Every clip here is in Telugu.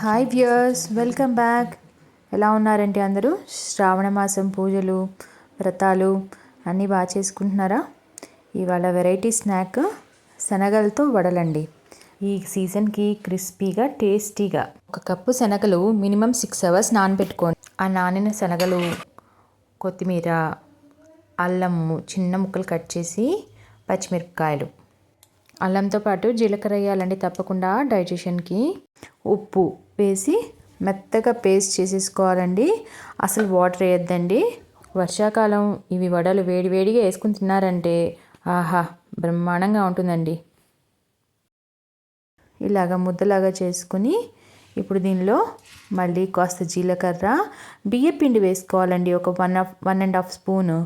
హాయ్ వ్యూయర్స్ వెల్కమ్ బ్యాక్ ఎలా ఉన్నారంటే అందరూ? శ్రావణ మాసం పూజలు వ్రతాలు అన్నీ బాగా చేసుకుంటున్నారా? ఇవాళ వెరైటీ స్నాక్ శనగలతో వడలండి. ఈ సీజన్కి క్రిస్పీగా టేస్టీగా ఒక కప్పు శనగలు మినిమం సిక్స్ అవర్స్ నానబెట్టుకోండి. ఆ నానిన శనగలు కొత్తిమీర అల్లము చిన్న ముక్కలు కట్ చేసి పచ్చిమిరపకాయలు. అల్లంతో పాటు జీలకర్ర వేయాలండి తప్పకుండా డైజెషన్కి ఉప్పు వేసి మెత్తగా పేస్ట్ చేసేసుకోవాలండి. అసలు వాటర్ వేయద్దండి. వర్షాకాలం ఇవి వడలు వేడి వేడిగా వేసుకుని తిన్నారంటే ఆహా బ్రహ్మాండంగా ఉంటుందండి. ఇలాగ ముద్దలాగా చేసుకుని ఇప్పుడు దీనిలో మళ్ళీ కాస్త జీలకర్ర బియ్యపిండి వేసుకోవాలండి. ఒక one half one and half spoon.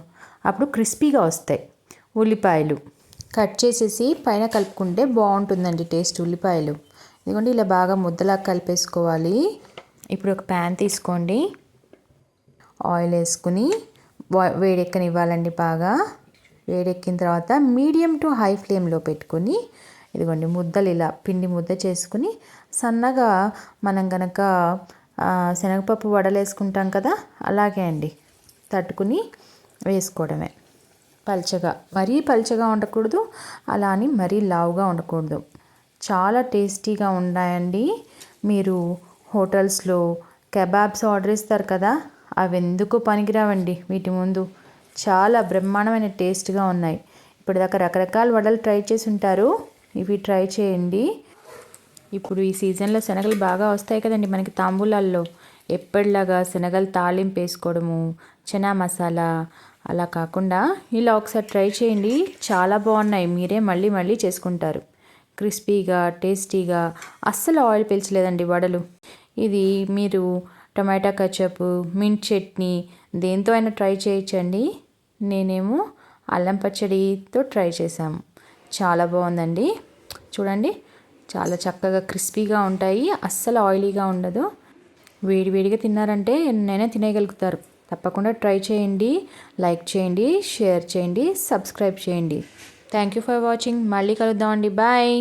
అప్పుడు క్రిస్పీగా వస్తాయి ఉల్లిపాయలు. కట్ చేసేసి పైన కలుపుకుంటే బాగుంటుందండి టేస్ట్ ఉల్లిపాయలు. ఇదిగోండి ఇలా బాగా ముద్దలా కలిపేసుకోవాలి. ఇప్పుడు ఒక ప్యాన్ తీసుకోండి. ఆయిల్ వేసుకుని వేడెక్కనివ్వాలండి బాగా. వేడెక్కిన తర్వాత మీడియం టు హై ఫ్లేమ్లో పెట్టుకొని ఇదిగోండి ముద్దలు ఇలా పిండి ముద్ద చేసుకుని సన్నగా మనం కనుక శనగపప్పు వడలు వేసుకుంటాం కదా అలాగే అండి తట్టుకుని వేసుకోవడమే. పల్చగా మరీ పల్చగా ఉండకూడదు అలా అని మరీ లావుగా ఉండకూడదు. చాలా టేస్టీగా ఉన్నాయండి మీరు హోటల్స్లో కెబాబ్స్ ఆర్డర్ ఇస్తారు కదా అవి ఎందుకు పనికిరావండి. వీటి ముందు చాలా బ్రహ్మాండమైన టేస్ట్గా ఉన్నాయి. ఇప్పుడు దాకా రకరకాల వడలు ట్రై చేసి ఉంటారు. ఇవి ట్రై చేయండి. ఇప్పుడు ఈ సీజన్లో శనగలు బాగా వస్తాయి కదండి మనకి తాంబూలాల్లో. ఎప్పటిలాగా శనగలు తాలింపు వేసుకోవడము చనా మసాలా అలా కాకుండా ఇలా ఒకసారి ట్రై చేయండి. చాలా బాగున్నాయి. మీరే మళ్ళీ మళ్ళీ చేసుకుంటారు. క్రిస్పీగా టేస్టీగా అస్సలు ఆయిల్ పీల్చలేదండి వడలు. ఇది మీరు టమాటా కచప్ మింట్ చట్నీ దేంతో అయినా ట్రై చేయొచ్చండి. నేనేమో అల్లం పచ్చడితో ట్రై చేశాము చాలా బాగుందండి. చూడండి చాలా చక్కగా క్రిస్పీగా ఉంటాయి అస్సలు ఆయిలీగా ఉండదు. వేడి వేడిగా తిన్నారంటే ఎన్నైనా తినేయగలుగుతారు. తప్పకుండా ట్రై చేయండి లైక్ చేయండి షేర్ చేయండి సబ్స్క్రైబ్ చేయండి. థ్యాంక్ యూ ఫర్ వాచింగ్ మళ్ళీ కలుద్దామండి. బాయ్